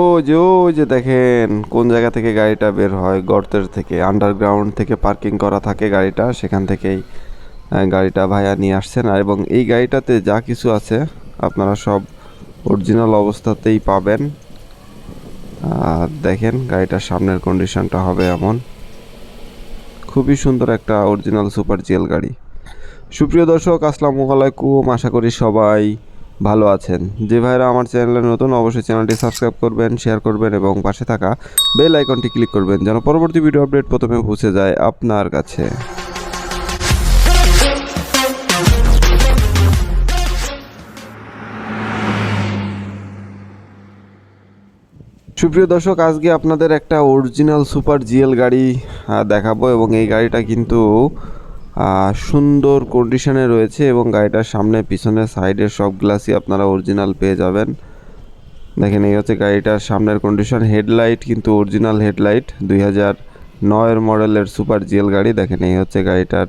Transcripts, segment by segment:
ও যে ও যে দেখেন, কোন জায়গা থেকে গাড়িটা বের হয়? গর্তের থেকে আন্ডারগ্রাউন্ড থেকে পার্কিং করা থাকে গাড়িটা, সেখান থেকেই গাড়িটা ভাইয়া নিয়ে আসছেন। আর এবং এই গাড়িটাতে যা কিছু আছে, আপনারা সব অরিজিনাল অবস্থাতেই পাবেন। আর দেখেন, গাড়িটার সামনের কন্ডিশনটা হবে এমন। খুবই সুন্দর একটা অরিজিনাল সুপার জিএল গাড়ি। সুপ্রিয় দর্শক, আসসালামু আলাইকুম। আশা করি সবাই ভালো আছেন। যে ভাইরা, আমার চ্যানেলে নতুন অবশ্যই চ্যানেলটি সাবস্ক্রাইব করবেন, শেয়ার করবেন এবং পাশে থাকা বেল আইকনটি ক্লিক করবেন যেন পরবর্তী ভিডিও আপডেট প্রথমে পৌঁছে যায় আপনার কাছে। সুপ্রিয় দর্শক, আজকে আপনাদের একটা অরিজিনাল সুপার জিএল গাড়ি দেখাবো এবং এই গাড়িটা কিন্তু সুন্দর কন্ডিশনে রয়েছে এবং গাড়িটার সামনে পিছনে সাইডের সব গ্লাসই আপনারা অরিজিনাল পেয়ে যাবেন। দেখেন, এই হচ্ছে গাড়িটার সামনের কন্ডিশন হেডলাইট কিন্তু অরিজিনাল হেডলাইট দুই হাজার নয়ের মডেলের সুপার জিএল গাড়ি। দেখেন, এই হচ্ছে গাড়িটার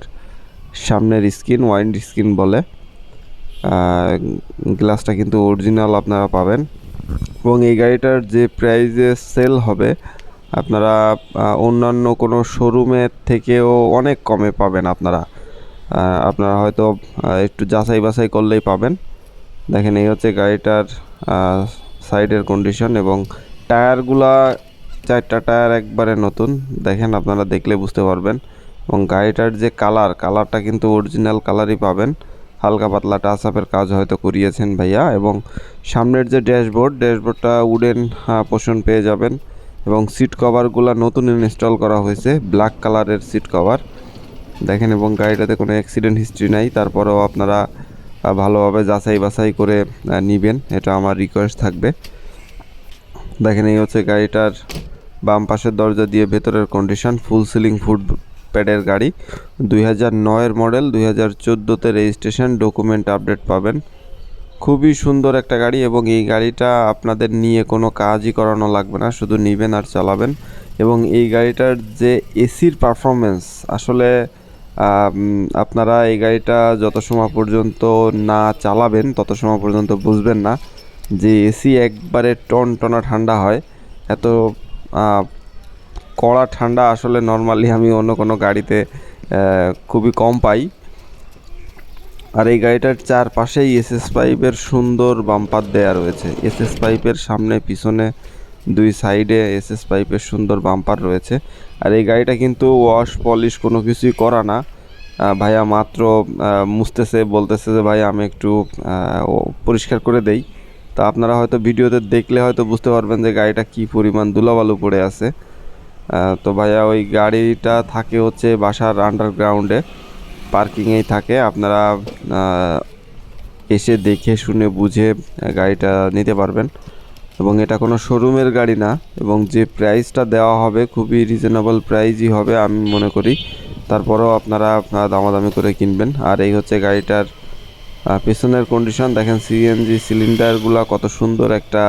সামনের স্ক্রিন ওয়াইন্ড স্ক্রিন বলে। গ্লাসটা কিন্তু অরিজিনাল আপনারা পাবেন। এবং এই গাড়িটার যে প্রাইজে সেল হবে আপনারা অন্যান্য কোনো শোরুমের থেকেও অনেক কমে পাবেন আপনারা। আপনারা হয়তো একটু যাচাই বাছাই করলেই পাবেন। দেখেন, এই হচ্ছে গাড়িটার সাইডের কন্ডিশন এবং টায়ারগুলা, চারটা টায়ার একবারে নতুন। দেখেন, আপনারা দেখলে বুঝতে পারবেন। এবং গাড়িটার যে কালার কালারটা কিন্তু অরিজিনাল কালারই পাবেন। হালকা পাতলা টাচ আপের কাজ হয়তো করিয়েছেন ভাইয়া। এবং সামনের যে ড্যাশবোর্ড, ড্যাশবোর্ডটা উডেন পোষণ পেয়ে যাবেন। এবং সিট কভারগুলো নতুন ইনস্টল করা হয়েছে ব্ল্যাক কালারের সিট কভার দেখেন এবং গাড়িটাতে কোনো অ্যাক্সিডেন্ট হিস্ট্রি নাই, তারপরেও আপনারা ভালোভাবে যাচাই বাছাই করে নেবেন, এটা আমার রিকোয়েস্ট থাকবে। দেখেন এই হচ্ছে গাড়িটার বাম পাশের দরজা দিয়ে ভেতরের কন্ডিশন ফুল সিলিং ফুড প্যাডের গাড়ি। দুই হাজার নয়ের মডেল দুই হাজার চোদ্দোতে রেজিস্ট্রেশন ডকুমেন্ট আপডেট পাবেন। খুবই সুন্দর একটা গাড়ি এবং এই গাড়িটা আপনাদের নিয়ে কোনো কাজই করানো লাগবে না, শুধু নেবেন আর চালাবেন। এবং এই গাড়িটার যে এসির পারফরমেন্স আসলে আপনারা এই গাড়িটা যত সময় পর্যন্ত না চালাবেন, তত সময় পর্যন্ত বুঝবেন না যে এসি একবারে টন টনা ঠান্ডা হয়। এত কড়া ঠান্ডা আসলে নর্মালি আমি অন্য কোনো গাড়িতে খুবই কম পাই। আর এই গাড়িটার চারপাশেই এসএস পাইপের সুন্দর বাম্পার দেয়া রয়েছে। এসএস পাইপের সামনে, পিছনে দুই সাইডে এসএস পাইপের সুন্দর বাম্পার রয়েছে। আর এই গাড়িটা কিন্তু ওয়াশ, পলিশ কোনো কিছুই করা না। ভাইয়া মাত্র মুছতেছে, বলতেছে যে, ভাই, আমি একটু পরিষ্কার করে দেই। তা আপনারা হয়তো ভিডিওতে দেখলে হয়তো বুঝতে পারবেন যে, গাড়িটা কি পরিমাণ ধুলাবালু পড়ে আছে। তো ভাইয়া, ওই গাড়িটা থাকে হচ্ছে বাসার আন্ডারগ্রাউন্ডে পার্কিংয়েই থাকে। আপনারা এসে দেখে শুনে বুঝে গাড়িটা নিতে পারবেন। এবং এটা কোনো শোরুমের গাড়ি না। এবং যে প্রাইসটা দেওয়া হবে খুবই রিজনেবল প্রাইসই হবে আমি মনে করি। তারপরেও আপনারা দামাদামি করে কিনবেন। আর এই হচ্ছে গাড়িটার পেছনের কন্ডিশন দেখেন সিএনজি সিলিন্ডারগুলো কত সুন্দর একটা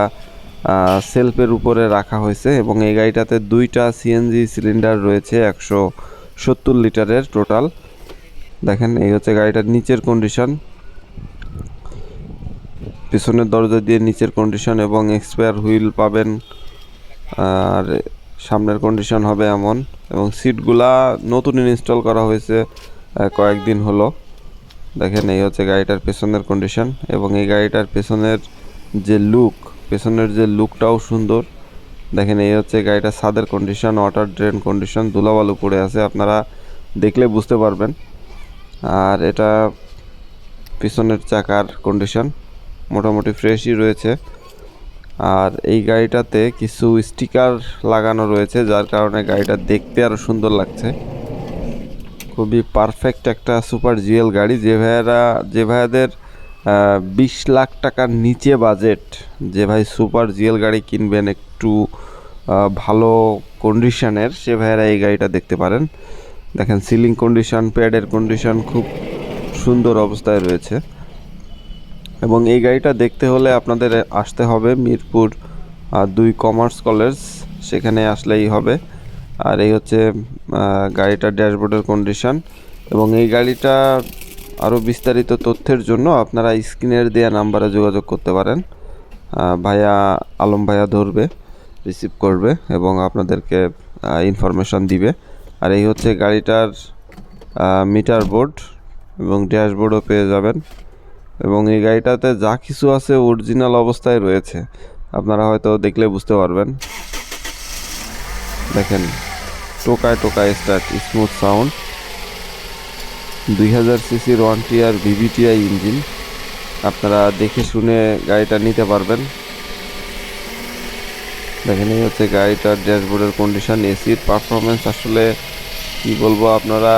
সেলফের উপরে রাখা হয়েছে। এবং এই গাড়িটাতে দুইটা সিএনজি সিলিন্ডার রয়েছে, একশো সত্তর লিটারের টোটাল দেখেন, এই হচ্ছে গাড়িটার নিচের কন্ডিশন পিছনের দরজা দিয়ে নিচের কন্ডিশন এবং এক্সপায়ার হুইল পাবেন, আর সামনের কন্ডিশন হবে এমন। এবং সিটগুলা নতুন ইনস্টল করা হয়েছে কয়েকদিন হলো। দেখেন, এই হচ্ছে গাড়িটার পেছনের কন্ডিশন এবং এই গাড়িটার পেছনের যে লুক পেছনের যে লুকটাও সুন্দর। দেখেন, এই হচ্ছে গাড়িটার ছাদের কন্ডিশন ওয়াটার ড্রেন কন্ডিশন ধুলাবালু পড়ে আছে, আপনারা দেখলে বুঝতে পারবেন। আর এটা পিছনের চাকার কন্ডিশন মোটামুটি ফ্রেশই রয়েছে। আর এই গাড়িটাতে কিছু স্টিকার লাগানো রয়েছে, যার কারণে গাড়িটা দেখতে আরও সুন্দর লাগছে। খুবই পারফেক্ট একটা সুপার জিএল গাড়ি। যে ভাইয়ারা, যে ভাইয়াদের বিশ লাখ টাকার নিচে বাজেট যে ভাই সুপার জিএল গাড়ি কিনবেন একটু ভালো কন্ডিশনের সে ভাইয়ারা এই গাড়িটা দেখতে পারেন। দেখেন সিলিং কন্ডিশন প্যাডের কন্ডিশন খুব সুন্দর অবস্থায় রয়েছে। এবং এই গাড়িটা দেখতে হলে আপনাদের আসতে হবে মিরপুর দুই কমার্স কলেজ সেখানে আসলেই হবে। আর এই হচ্ছে গাড়িটার ড্যাশবোর্ডের কন্ডিশন এবং এই গাড়িটা আরও বিস্তারিত তথ্যের জন্য আপনারা স্ক্রিনের দেওয়া নাম্বারে যোগাযোগ করতে পারেন। ভাইয়া আলম ভাইয়া ধরবে রিসিভ করবে এবং আপনাদেরকে ইনফরমেশন দিবে। আর এই হচ্ছে গাড়িটার মিটার বোর্ড এবং ড্যাশবোর্ডও পেয়ে যাবেন। এবং এই গাড়িটাতে যা কিছু আছে অরিজিনাল অবস্থায় রয়েছে। আপনারা হয়তো দেখলে বুঝতে পারবেন। দেখেন, টোকায় টোকায় স্টার্ট স্মুথ সাউন্ড দুই হাজার সিসির ওয়ান টিয়ার ভিভিটিআই ইঞ্জিন আপনারা দেখে শুনে গাড়িটা নিতে পারবেন। দেখেন হচ্ছে গাড়িটার ড্যাশবোর্ডের কন্ডিশন এসির পারফরমেন্স আসলে কি বলব, আপনারা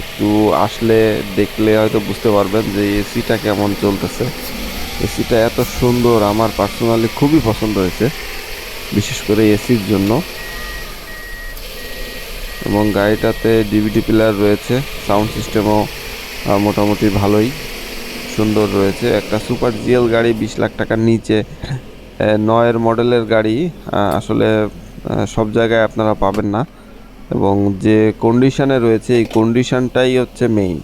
একটু আসলে দেখলে হয়তো বুঝতে পারবেন যে এসিটা কেমন চলতেছে। এসিটা এত সুন্দর, আমার পার্সোনালি খুবই পছন্দ হয়েছে, বিশেষ করে এসির জন্য। এবং গাড়িটাতে ডিভিডি প্লেয়ার রয়েছে সাউন্ড সিস্টেমও মোটামুটি ভালোই সুন্দর রয়েছে। একটা সুপার জিএল গাড়ি, বিশ লাখ টাকার নিচে নয়ের মডেলের গাড়ি আসলে সব জায়গায় আপনারা পাবেন না। এবং যে কন্ডিশানে রয়েছে, এই কন্ডিশানটাই হচ্ছে মেইন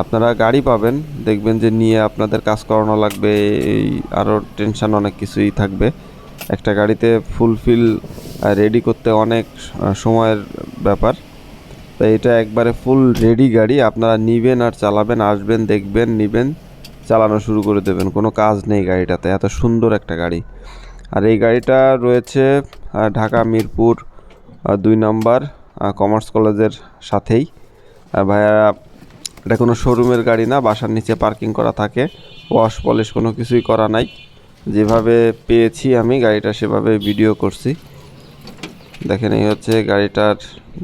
আপনারা গাড়ি পাবেন, দেখবেন যে নিয়ে আপনাদের কাজ করানো লাগবে, এই আরও টেনশান অনেক কিছুই থাকবে। একটা গাড়িতে ফুলফিল রেডি করতে অনেক সময়ের ব্যাপার। তো এটা একবারে ফুল রেডি গাড়ি, আপনারা নিবেন আর চালাবেন, আসবেন, দেখবেন, নিবেন। চালানো শুরু করে দেবেন। কোনো কাজ নেই গাড়িটাতে, এত সুন্দর একটা গাড়ি। আর এই গাড়িটা রয়েছে ঢাকা, মিরপুর দুই নম্বর কমার্স কলেজের সাথেই। ভাইয়া, এটা কোনো শোরুমের গাড়ি না, বাসার নিচে পার্কিং করা থাকে। ওয়াশ পলিশ কোনো কিছুই করা নাই। যেভাবে পেয়েছি আমি গাড়িটা, সেভাবে ভিডিও করছি। দেখেন, এই হচ্ছে গাড়িটার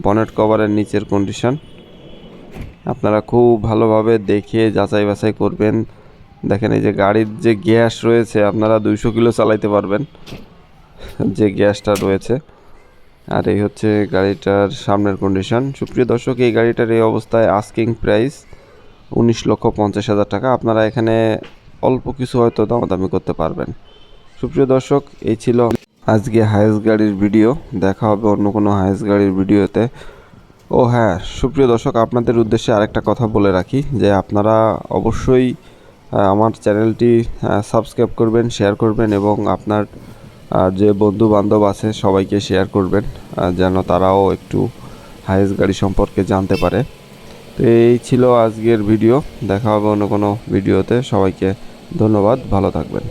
বনেট কভারের নিচের কন্ডিশন আপনারা খুব ভালোভাবে দেখে যাচাই বাছাই করবেন। দেখেন এই যে গাড়ির যে গ্যাস রয়েছে, আপনারা দুইশো কিলো চালাইতে পারবেন। যে গ্যাসটা রয়েছে। আর এই হচ্ছে গাড়িটার সামনের কন্ডিশন সুপ্রিয় দর্শক, এই গাড়িটার এই অবস্থায় আস্কিং প্রাইস উনিশ লক্ষ পঞ্চাশ হাজার টাকা। আপনারা এখানে অল্প কিছু হয়তো দামাদামি করতে পারবেন। সুপ্রিয় দর্শক, এই ছিল আজকে হায়েস্ট গাড়ির ভিডিও দেখা হবে অন্য কোনো হায়েস্ট গাড়ির ভিডিওতে ও হ্যাঁ সুপ্রিয় দর্শক, আপনাদের উদ্দেশ্যে আরেকটা কথা বলে রাখি যে আপনারা অবশ্যই আমার চ্যানেলটি সাবস্ক্রাইব করবেন শেয়ার করবেন এবং আপনার যে বন্ধু বান্ধব আছে সবাইকে শেয়ার করবেন যেন তারাও একটু হায়েস্ট গাড়ি সম্পর্কে জানতে পারে। তো এই ছিল আজকের ভিডিও দেখা হবে অন্য কোনো ভিডিওতে সবাইকে ধন্যবাদ। ভালো থাকবেন।